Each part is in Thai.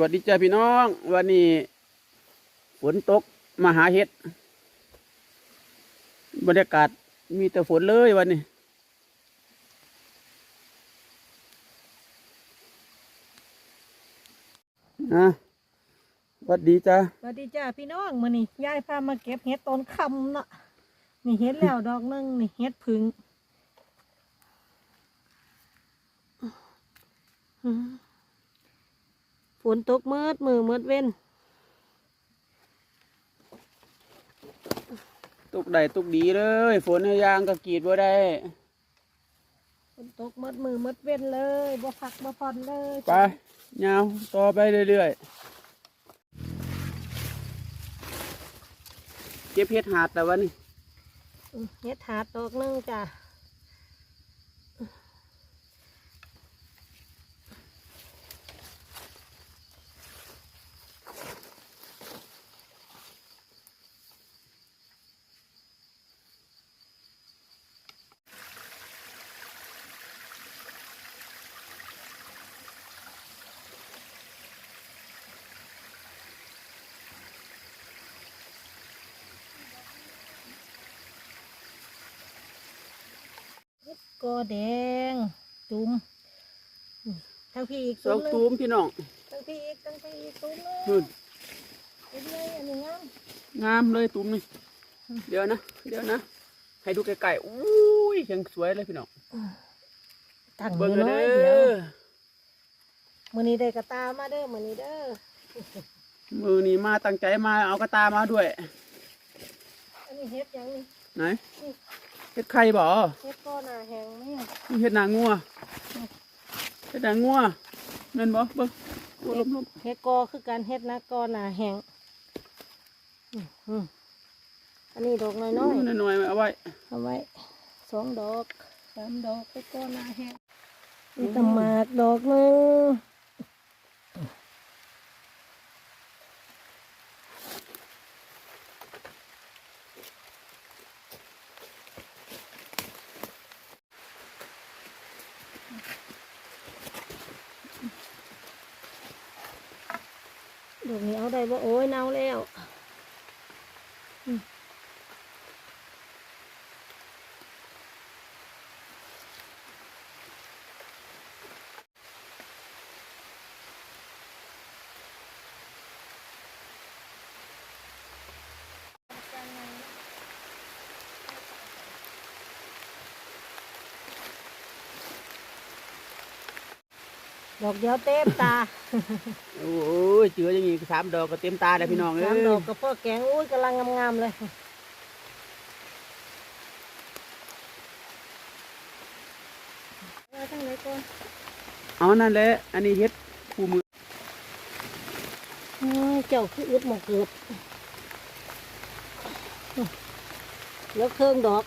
วัสดีจ้าพี่น้อง วันนี้ฝนตกมาหาเห็ด บรรยากาศมีแต่ฝนเลยวันนี้อะสวัสดีจ้าสวัสดีจ้าพี่น้องมื้อนี้ยายพามาเก็บเห็ดตอนค่ำเนาะนี่เห็ดแล้วดอกหนึงนี่เห็ดผึ่งอื้อฝ นตกมืดมือมืดเว้นตกได้ตกดีเลย ฝนยางก็กรีดว่าได้ฝนตกมืดมือมืดเว้นเลยบ่พักบ่ผ่อนเลยไปยาวต่อไปเรื่อยๆเก็บเห็ดหาดแต่วันนี้อื้อเห็ดหาดดอกหนึงจ้า กอแดง จุ่มอื้อทั้งพี่อีกสองหนึ่ตูมพี่น้องทั้งพี่อีกทั้งพี่อีกตุ้มเลยนู่นเป็นไงอันนี้งามงามเลยตูมนี่เดี๋ยวนะเดี๋ยวนะให้ดูไกลๆอุ้ยยังสวยเลยพี่น้องตั้งเบิ่มืงอกันน้อเด้ยเดียวอมือนี้ได้กระตามาเด้อมือนี้เด้อมือนี้มาตั้งใจมาเอากระตามาด้วยอันนี้เฮ็ดหยังนี่ไหน เห็ดไข่บ่เฮ็ดก้อหนาแหงไหมอะนี่เห็ดนางงัวเห็ดนางงัวเงินบ่เบิ่งโอ้ลมลมเฮ็ดกอคือการเฮ็ดนะก้อหนาแหงอืมอืมอันนี้ดอกน้อยน้อยน้อยๆเอาไว้ๆเอาไว้สองดอกสามดอกเฮ็ดก้อหนาแหงนี่ตำหมากดอกหนึง ดอกนี้เอาได้บ่โอ้ยเน่าแล้ว ดอกเดียวเต็มตาโอ้ยเจืออย่างงี้สามดอกก็เต็มตาแล้วพี่น้องเอ้สามยดอกกับพ่อแกงอุ้ยกำลังงามๆเลยเอาทั้งไหนก่อนเอานั่นแหละอันนี้เห็ดคู่มือโอ้ยเจ้าคืออึดหมองเกือบแล้วเครื่องดอก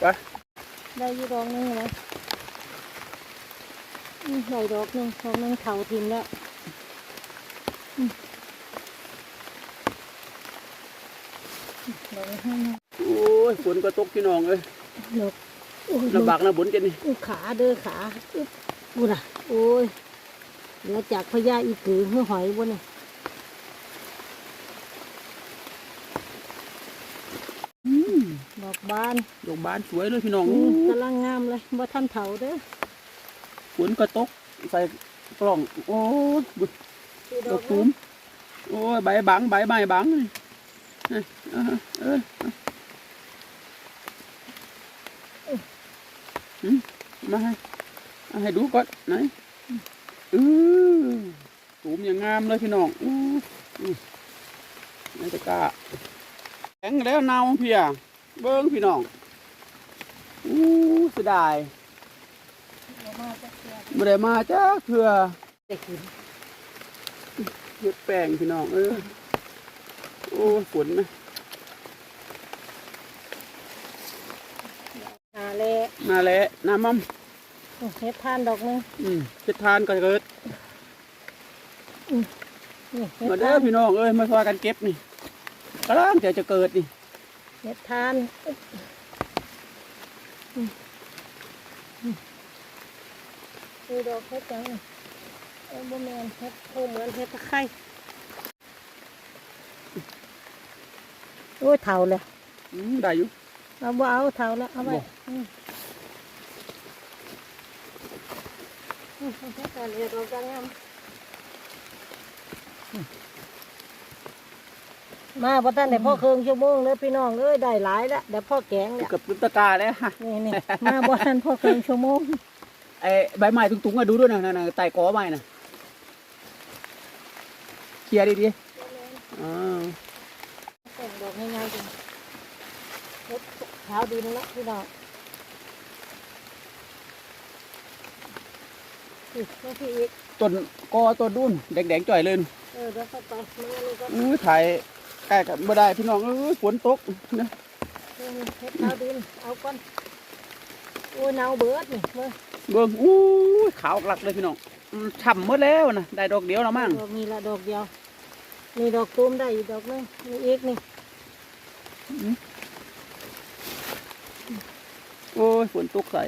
ไปได้อยี่ดอกหนึงเลย อืมได้ดอกหนึงดอกหนึงเถาทิมแล้วอืมดอกนี้ให้นะโอ้ยฝนก็ตกพี่น้องเอ้ยดอกโอ้ยลำบากนะบุญเจนี่อู้ขาเด้อขาอึ๊บบูน่ะ โอ้ยเหลือจากพญาอีกือเมื่อหอยบนนี่ดอกบาน ดอกบานสวยเลยพี่น้องอืมกำลังงามเลยบ่ทันเถาเด้อ ฝนก็ตกใส่กล่อง โอ้ยบุญสี่ดอกตูมโอ้ยใบบังใบไม้บังนี่เอ้ยเออเออหืมมาให้เอาให้ดูก่อนไหนอือตูมอย่างงามเลยพี่น้องอู้อู้นี่ตะกร้าแข็งแล้วเนาเพีย เบิ้งพี่น้องอู้เสียดายดอก มาจะเสียไม่ได้มาจ้าเถื่อได้กินเฮ็ดแป้งพี่น้องเออโอ้ฝนนะหาเละมาแล้วน้ำมันเฮ็ดทานดอกหนึงอืมเฮ็ดทานก็เกิดนี่เฮ็ดมาเด้ทาอนพี่น้องเอ้ยมาช่วยกันเก็บนี่กำลังจะจะเกิดนี่เฮ็ดทานอึ๊บอื มอืมนี่ดอกเฮ็ดจังนี่เออบ่แม่นเฮ็ดโอ้เหมือนเฮ็ดตะไคร้โอ้ยเฒ่าเลยอืมได้อยู่เอาบ่เอาเฒ่าแล้วเอาไว้บ่อืมอืมเฮ็ดการเฮ็ดออกจากงามมาบ่ทันได้พ่อครึ่งชั่วโมงเลยพี่น้องเอ้ยได้หลายแล้วเดี๋ยวพ่อแกงแล้วเกับปุตตะกาแล้วฮะนี่นี่มาบ่ทันพ่อครึ่งชั่วโมง ไอ้ใบไม้ตุงๆอะดูด้วยนะนั่นๆไต่กอไม้น่ะเคลียร์ดีๆอ่าแต่งดอกง่ายๆจังเฮ็ดเท้าดินเนาะพี่น้องอีกมาพี่อีกต้นกอต้นดุนแดงๆจ่อยเลยนู่นเออเดี๋ยวเข้าไปมือนี่ก็อื้อถ่ายใกล้กันบ่ได้พี่น้องเอ้ยฝนตกนะเออเฮ็ดเท้าดินเอาก่อน โอ้ยหนาวเบิดนี่เบิ่งเบิ่งอู้ยขาวกลักเลยพี่น้องอืมฉ่ำหมดแล้วนะได้ดอกเดียวแล้วมั้งดอกนี้ละดอกเดียวนี่ดอกตูมได้อีกดอกหนึงนี่อีกนี่โอ้ยฝนตกใส่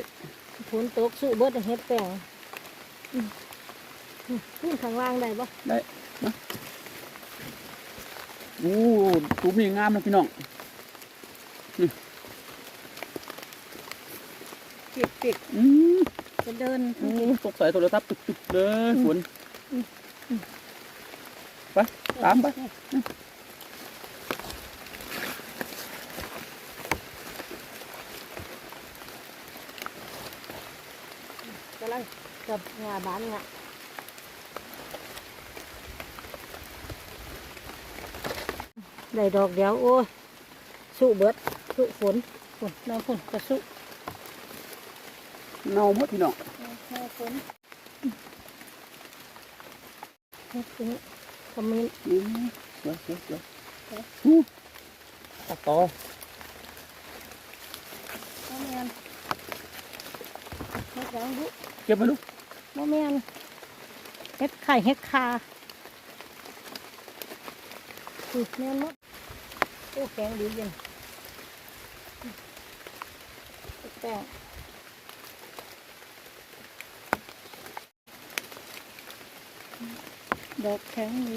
ฝนตกสู้เบิดเฮ็ดแป้งอืมอืมขึ้นข้างล่างได้ปะอู้ตุ้มนี่งามนะพี่น้อง ปิดปิดอืมจะเดินอู้ตกใส่โทรศัพท์ตุกๆเลยฝนไปตามไปกำลังกับงาบานงะได้ดอกเดียวโอ้ยสู้เบิดสู้ฝนฝนน้ำฝนกระสู้ เน่าหมดพี่น้องน้ำฝนนี่คือขมิ้นอืมสวยสวยสวยอู้ตัดต่อโมแมนเฮ็ดยังบุเก็บมาดูกโมแมนเฮ็ดไข่เฮ็ดคาอือแม่นมดโอ้แข็งดีเย็นแป้ง ดอกแข็งดี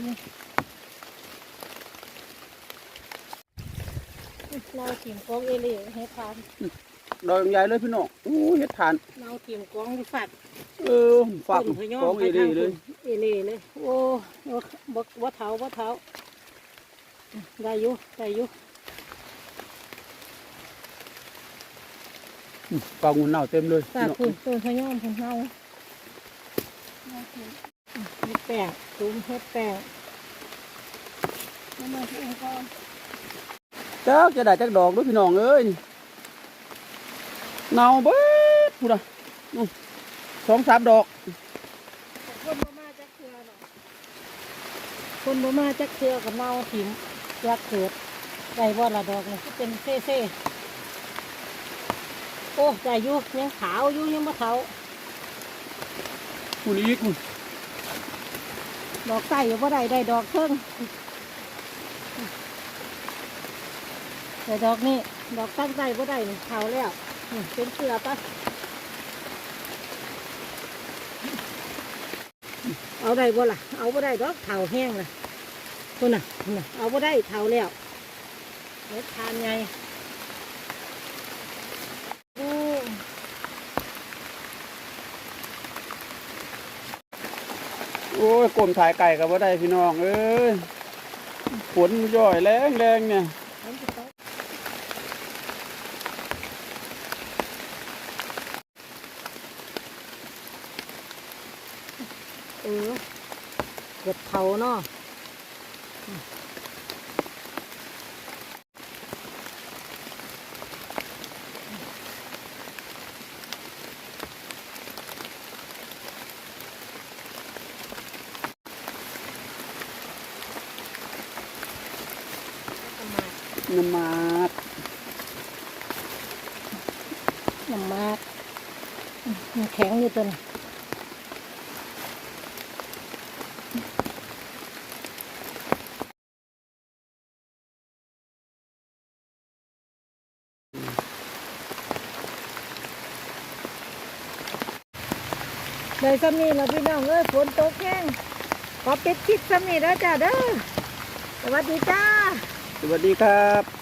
เราถิ่มกองเอเล่ให้ทานดอกใหญ่เลยพี่น้องอู้เฮ็ดทานเราถิ่มกองที่ฝัดเออฝากต้นพะยอของไปเอทาเล่งเลยเอเล่เลยโอ้โอ้บ่บ่เท้าบ่เท้าได้อยู่ได้อยู่อืมฝากงูเน่าเต็มเลยฝากพี่น้องคุณต้นพะยอมของเรา เฮ็ดแป้งตุ้มเฮ็ดแป้งน้ำมันที่องค์กรจักจะได้จักดอกด้วยพี่น้องเอ้ยนี่เน่าเบิดพูดอะนู่นสองสามดอก คนบ่มาจักเทือหรอกคนบ่มาจักเทือกับเน่าถิ่มยักเกิดได้บ่ละดอกนี่คือเป็นเซ่เซ่โอ้ได้อยู่ยังขาวอยู่ยังบ่เท้าคุณอีกคุณ ดอกไส้อยู่บ่ได้ได้ดอกเพิ่งแต่ดอกนี้ดอกตั้งใจบ่ได้เท่าแล้วเป็นเสือปะเอาได้บ่ล่ะ เอาบ่ได้ดอกเท่าแห้งล่ะคุณน่ะคุณน่ะ เอาบ่ได้เท่าแล้วเม็ดทานไงโอ้ โอ้ยกลมถ่ายไก่กับว่าได้พี่น้องเอ้ยฝนย่อยแรงแรงเนี่ยเออเก็บเผาเนาะ น้ำมาดน้ำมากมันแข็งอยู่ตัวนี้ได้ซ้ำนี่ละพี่น้องเอ้ยฝนตกแห้งขอปิดคลิปซ้ำนี่แล้วจ้าเด้อสวัสดีจ้า สวัสดีครับ